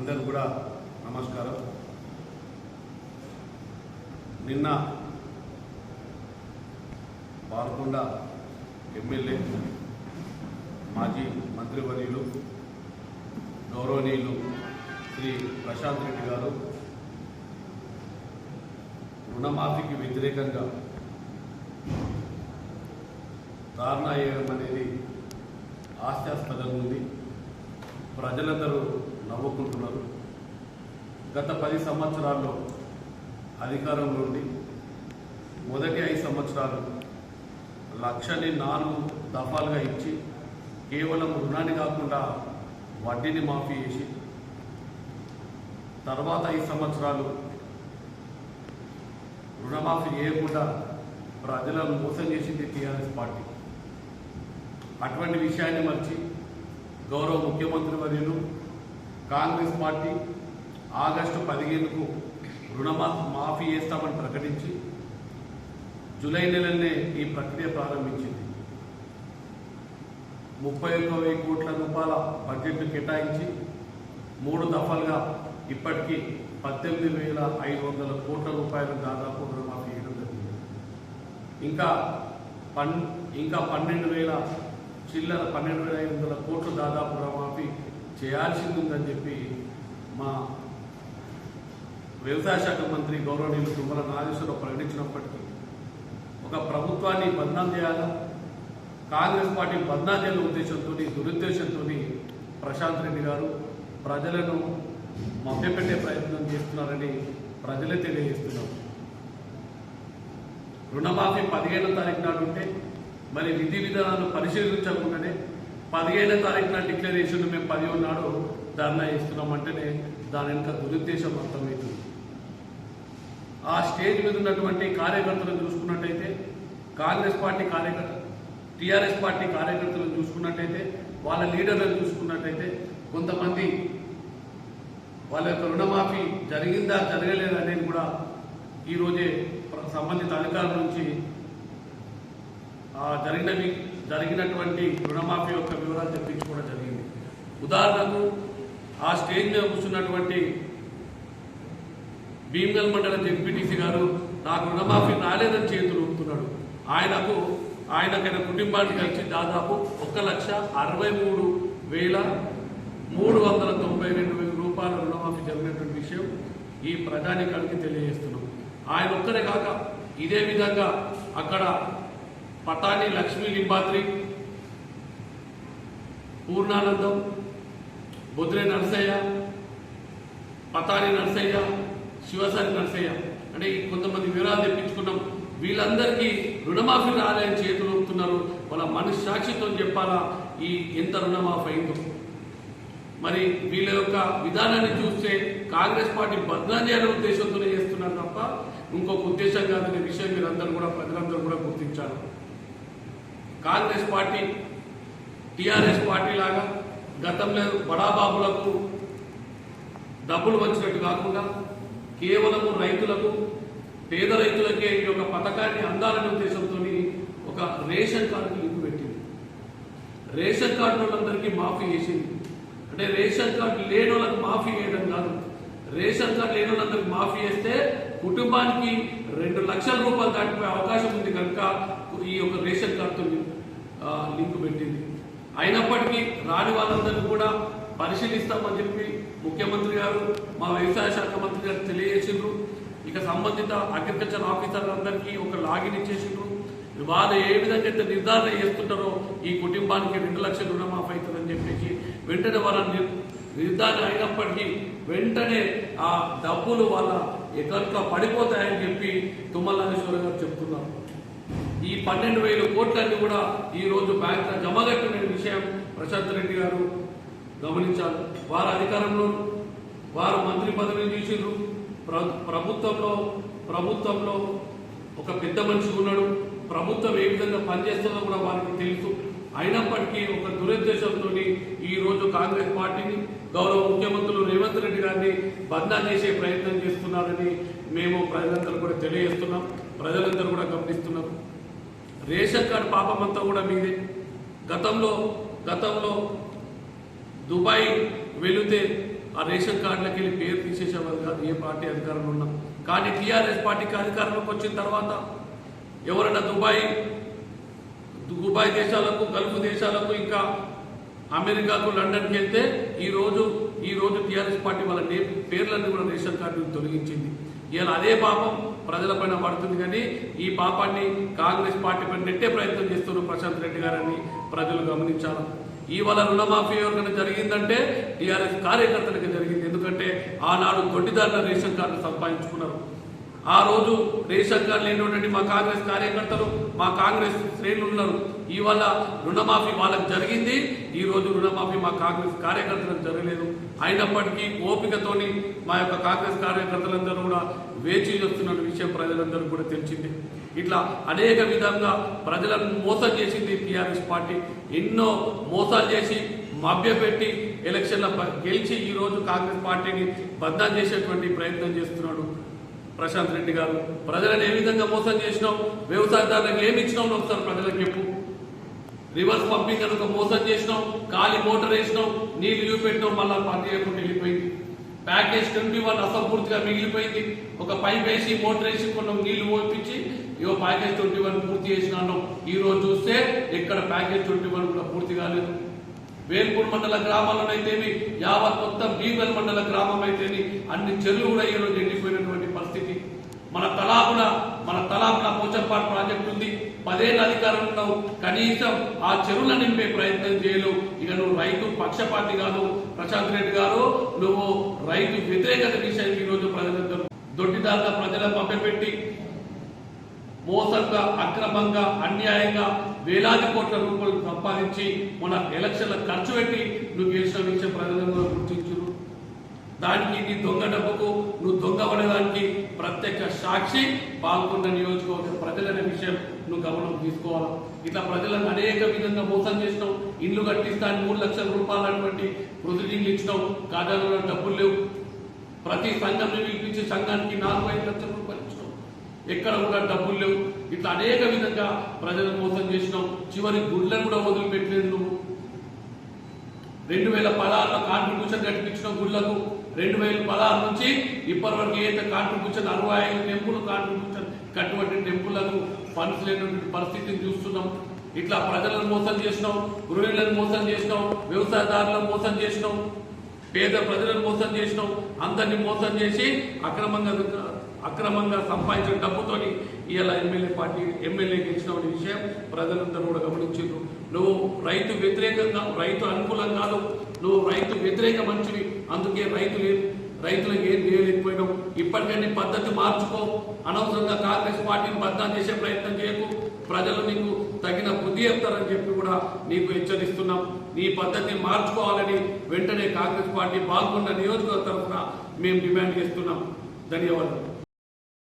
అందరూ కూడా నమస్కారం. నిన్న బాలకొండ ఎమ్మెల్యే మాజీ మంత్రివర్యులు గౌరవనీయులు శ్రీ ప్రశాంత్ రెడ్డి గారు రుణమాఫీకి వ్యతిరేకంగా ధారణా అనేది హాస్యాస్పదంగా ఉంది. ప్రజలందరూ నవ్వుకుంటున్నారు. గత పది సంవత్సరాల్లో అధికారంలో ఉండి మొదటి ఐదు సంవత్సరాలు లక్షని నాలుగు దఫాలుగా ఇచ్చి కేవలం రుణాన్ని కాకుండా వడ్డీని మాఫీ చేసి తర్వాత ఐదు సంవత్సరాలు రుణమాఫీ చేయకుండా ప్రజలను మోసం చేసింది టీఆర్ఎస్ పార్టీ. అటువంటి విషయాన్ని మర్చి గౌరవ ముఖ్యమంత్రి వర్యులు కాంగ్రెస్ పార్టీ ఆగస్టు పదిహేనుకు రుణమా మాఫీ చేస్తామని ప్రకటించి జూలై నెలనే ఈ ప్రక్రియ ప్రారంభించింది. ముప్పై ఒక్క వెయ్యి కోట్ల రూపాయల బడ్జెట్ను కేటాయించి మూడు దఫలుగా ఇప్పటికీ పద్దెనిమిది వేల ఐదు వందల కోట్ల రూపాయలు దాదాపు రుణమాఫీ చేయడం జరిగింది. ఇంకా పన్ ఇంకా పన్నెండు వేల చిల్లర పన్నెండు వేల ఐదు వందల కోట్లు దాదాపు రుణమాఫీ చేయాల్సింది ఉందని చెప్పి మా వ్యవసాయ శాఖ మంత్రి గౌరవనీయులు తుమ్మల నాగేశ్వరరావు ప్రకటించినప్పటికీ ఒక ప్రభుత్వాన్ని బంధం చేయాలా? కాంగ్రెస్ పార్టీ బంధం చేయాల ఉద్దేశంతో దురుద్దేశంతో ప్రశాంత్ రెడ్డి గారు ప్రజలను మభ్యపెట్టే ప్రయత్నం చేస్తున్నారని ప్రజలే తెలియజేస్తున్నారు. రుణమాఫీ పదిహేనో తారీఖు నాడు ఉంటే మరి విధి విధానాలు పరిశీలించకుండానే పదిహేనో తారీఖున డిక్లరేషన్ మేము పదిహేను నాడు ధర్నా ఇస్తున్నామంటేనే దాని వెనుక దురుద్దేశం అర్థమవుతుంది. ఆ స్టేజ్ మీద ఉన్నటువంటి కార్యకర్తలను చూసుకున్నట్టయితే కాంగ్రెస్ పార్టీ కార్యకర్త టీఆర్ఎస్ పార్టీ కార్యకర్తలను చూసుకున్నట్టయితే వాళ్ళ లీడర్లను చూసుకున్నట్టయితే కొంతమంది వాళ్ళ యొక్క రుణమాఫీ జరిగిందా జరగలేదా అనేది కూడా ఈరోజే సంబంధిత అధికారుల నుంచి జరిగినవి జరిగినటువంటి రుణమాఫీ యొక్క వివరాలు తెప్పించుకోవడం జరిగింది. ఉదాహరణకు ఆ స్టేజ్ మీద కూర్చున్నటువంటి భీమగల్ మండల జెడ్పీటీసీ గారు నాకు రుణమాఫీ రాలేదని చేతులు ఊపుతున్నాడు. ఆయనకు ఆయనకైన కుటుంబానికి కలిసి దాదాపు ఒక లక్ష అరవై మూడు వేల మూడు వందల తొంభై రెండు వేల రూపాయల రుణమాఫీ జరిగినటువంటి విషయం ఈ ప్రజానికానికి తెలియజేస్తున్నాం. ఆయన ఒక్కరే కాక ఇదే విధంగా అక్కడ పటాని లక్ష్మీ లింబాద్రి పూర్ణానందం బొద్రే నరసయ్య పతాని నరసయ్య శివసారి నరసయ్య. అంటే కొంతమంది వివరాలు తెప్పించుకున్నాం. వీళ్ళందరికీ రుణమాఫీ రాలేని చేతులు ఊపుతున్నారు. వాళ్ళ మనస్సాక్షితో చెప్పాలా? ఈ ఎంత రుణమాఫీ అయిందో మరి వీళ్ళ యొక్క విధానాన్ని చూస్తే కాంగ్రెస్ పార్టీ బద్నాం చేయాలనే ఉద్దేశంతోనే చేస్తున్నారు తప్ప ఇంకొక ఉద్దేశం కాదనే విషయం మీరందరూ కూడా ప్రజలందరూ కూడా గుర్తించారు కాంగ్రెస్ పార్టీ టీఆర్ఎస్ పార్టీ లాగా గతంలో బడాబాబులకు డబ్బులు వచ్చినట్టు కాకుండా కేవలము రైతులకు పేద రైతులకే ఈ యొక్క పథకాన్ని అందాలనే ఉద్దేశంతో ఒక రేషన్ కార్డు లింక్ పెట్టింది. రేషన్ కార్డు వాళ్ళందరికీ మాఫీ చేసింది. అంటే రేషన్ కార్డు లేని వాళ్ళకి మాఫీ చేయడం కాదు. రేషన్ కార్డు లేని వాళ్ళందరికీ మాఫీ చేస్తే కుటుంబానికి రెండు లక్షల రూపాయలు దాటిపోయే అవకాశం ఉంది కనుక ఈ యొక్క రేషన్ కార్డుతో లింక్ పెట్టింది. అయినప్పటికీ రాని వాళ్ళందరినీ కూడా పరిశీలిస్తామని చెప్పి ముఖ్యమంత్రి గారు మా వ్యవసాయ శాఖ మంత్రి గారు తెలియజేసిండ్రు. ఇక సంబంధిత అగ్రికల్చర్ ఆఫీసర్లందరికీ ఒక లాగిన్ ఇచ్చేసిండ్రు. వాళ్ళు ఏ విధంగా అయితే నిర్ధారణ చేస్తుంటారో ఈ కుటుంబానికి రెండు లక్షల రుణమాఫీ అవుతుందని చెప్పేసి వెంటనే వాళ్ళ నిర్- నిర్ధారణ అయినప్పటికీ వెంటనే ఆ డబ్బులు వాళ్ళ ఎక్కడ పడిపోతాయని చెప్పి తుమ్మల నాగేశ్వర గారు చెప్తున్నారు. ఈ పన్నెండు వేల కోట్లన్నీ కూడా ఈ రోజు బ్యాంకులో జమగట్టిన విషయం ప్రశాంత్ రెడ్డి గారు గమనించారు. వారు అధికారంలో వారు మంత్రి పదవిని చూసిండ్రు ప్రభుత్వంలో ప్రభుత్వంలో ఒక పెద్ద మనిషి ఉన్నాడు. ప్రభుత్వం ఏ విధంగా పనిచేస్తుందో కూడా వారికి తెలుసు. అయినప్పటికీ ఒక దురుద్దేశంతో ఈ రోజు కాంగ్రెస్ పార్టీని గౌరవ ముఖ్యమంత్రులు రేవంత్ రెడ్డి గారిని బద్నా చేసే ప్రయత్నం చేస్తున్నారని మేము ప్రజలందరూ కూడా తెలియజేస్తున్నాం. ప్రజలందరూ కూడా గమనిస్తున్నారు. రేషన్ కార్డు పాపం అంతా కూడా మీదే. గతంలో గతంలో దుబాయ్ వెళితే ఆ రేషన్ కార్డులకి వెళ్ళి పేరు తీసేసేవారు కాదు ఏ పార్టీ అధికారంలో ఉన్నా. కానీ టీఆర్ఎస్ పార్టీకి అధికారంలోకి వచ్చిన తర్వాత ఎవరైనా దుబాయ్ దుబాయ్ దేశాలకు గల్ఫ్ దేశాలకు ఇంకా అమెరికాకు లండన్కి వెళ్తే ఈరోజు ఈరోజు ఈ రోజు టీఆర్ఎస్ పార్టీ వాళ్ళ పేర్లన్నీ కూడా రేషన్ కార్డు తొలగించింది. ఇలా అదే పాపం ప్రజలపైన పడుతుంది కానీ ఈ పాపాన్ని కాంగ్రెస్ పార్టీ పైన నెట్టే ప్రయత్నం చేస్తున్నారు ప్రశాంత్ రెడ్డి గారని ప్రజలు గమనించారు ఇవాళ రుణమాఫీ ఎవరికైనా జరిగిందంటే టీఆర్ఎస్ కార్యకర్తలకి జరిగింది. ఎందుకంటే ఆనాడు దొడ్డిదారుల రేషన్ కార్డు సంపాదించుకున్నారు. ఆ రోజు రేషన్ కార్డు లేనటువంటి మా కాంగ్రెస్ కార్యకర్తలు మా కాంగ్రెస్ శ్రేణులు ఉన్నారు. ఇవాళ రుణమాఫీ వాళ్ళకి జరిగింది. ఈ రోజు రుణమాఫీ మా కాంగ్రెస్ కార్యకర్తలకు జరగలేదు. అయినప్పటికీ ఓపికతోని మా యొక్క కాంగ్రెస్ కార్యకర్తలందరూ కూడా వేచి చూస్తున్న విషయం ప్రజలందరూ కూడా తెలిసింది. ఇట్లా అనేక విధంగా ప్రజలను మోసం చేసింది టీఆర్ఎస్ పార్టీ. ఎన్నో మోసాలు చేసి మభ్యపెట్టి ఎలక్షన్ల గెలిచి ఈరోజు కాంగ్రెస్ పార్టీని బద్నాం చేసేటువంటి ప్రయత్నం చేస్తున్నాడు ప్రశాంత్ రెడ్డి గారు. ప్రజలను ఏ విధంగా మోసం చేసినాం? వ్యవసాయదారులకు ఏమి ఇచ్చినాం ఒకసారి ప్రజలకు చెప్పు. రివర్స్ పంపింగ్ కనుక మోసం చేసినాం. ఖాళీ మోటార్ వేసినాం. నీళ్ళు చూపెట్టినాం. మళ్ళా పార్టీ వెళ్ళిపోయింది. ప్యాకేజ్ ట్వంటీ వన్ అసంపూర్తిగా మిగిలిపోయింది. ఒక పైప్ వేసి మోటర్ వేసి కొన్ని నీళ్ళు పోపించి ఇగో ప్యాకేజ్ ట్వంటీ వన్ పూర్తి చేసినాను. ఈ రోజు చూస్తే ఇక్కడ ప్యాకేజ్ ట్వంటీ వన్ కూడా పూర్తి కాలేదు. వేల్పూర్ మండల గ్రామాల్లోనైతేమి యావత్ మొత్తం బీగల్ మండల గ్రామం అయితేని అన్ని చెరువులు కూడా ఈ రోజు ఎండిపోయినటువంటి పరిస్థితి. మన తలాపున మన తలాపున పోచంపాడు ప్రాజెక్ట్ ఉంది. పదేళ్ళ అధికారం ఉన్నావు. కనీసం ఆ చెరువుల నింపే ప్రయత్నం చేయలేవు. ఇక నువ్వు రైతు పక్షపాతి కాదు. ప్రశాంత్ రెడ్డి గారు నువ్వు రైతు వ్యతిరేకత విషయానికి ఈ రోజు ప్రజలందరూ దొడ్డిదారుగా ప్రజల పంపెట్టి మోసంగా అక్రమంగా అన్యాయంగా వేలాది కోట్ల రూపాయలు సంపాదించి మన ఎలక్షన్ల ఖర్చు పెట్టి నువ్వు గెలిచిన విషయం ప్రజలందరూ గుర్తించు దానికి నీ దొంగ డబ్బుకు నువ్వు దొంగ పడడానికి ప్రత్యక్ష సాక్షి పాల్గొన్న నియోజకవర్గ ప్రజలనే విషయం. నువ్వు గమనం తీసుకోవాలి? ఇట్లా ప్రజలను అనేక విధంగా మోసం చేసినావు ఇల్లు కట్టిస్తాను మూడు లక్షల రూపాయలు అటువంటి ప్రొసీడింగ్లు ఇచ్చినావు ఖాతాలలో డబ్బులు లేవు. ప్రతి సంఘం పిలిపించే సంఘానికి నాలుగు ఐదు లక్షల రూపాయలు ఇచ్చినావు ఎక్కడ కూడా డబ్బులు లేవు. ఇట్లా అనేక విధంగా ప్రజలను మోసం చేసినావు చివరి గుడ్లను కూడా వదిలిపెట్టలేదు నువ్వు రెండు వేల పదహారులో కాంట్రిబ్యూషన్ కట్టించిన గుళ్ళకు రెండు వేల పదహారు నుంచి ఇప్పటి వరకు ఏదైతే కాంట్రిబ్యూషన్ అరవై ఐదు టెంపుల్ కాంట్రిబ్యూషన్ కట్టుబడి టెంపుల్లను ఫండ్స్ లేనటువంటి పరిస్థితిని చూస్తున్నాం. ఇట్లా ప్రజలను మోసం చేసినాం గృహిణులను మోసం చేసినాం వ్యవసాయదారులను మోసం చేసినాం పేద ప్రజలను మోసం చేసినాం అందరినీ మోసం చేసి అక్రమంగా అక్రమంగా సంపాదించిన డబ్బుతోని ఇలా ఎమ్మెల్యే పార్టీ ఎమ్మెల్యే గెలిచిన విషయం ప్రజలందరూ కూడా గమనించారు నువ్వు రైతు వ్యతిరేకంగా రైతు అనుకూలం కాదు నువ్వు రైతు వ్యతిరేక మంచివి అందుకే రైతులు రైతులకు ఏం చేయలేకపోయినావు ఇప్పటికైనా పద్ధతి మార్చుకో. అనవసరంగా కాంగ్రెస్ పార్టీని బద్నాం చేసే ప్రయత్నం చేయకు. ప్రజలు నీకు తగిన బుద్ధి చెప్తారని చెప్పి కూడా నీకు హెచ్చరిస్తున్నాం. నీ పద్ధతిని మార్చుకోవాలని వెంటనే కాంగ్రెస్ పార్టీ పాల్గొన్న నియోజకవర్గ తరఫున మేము డిమాండ్ చేస్తున్నాం. ధన్యవాదాలు.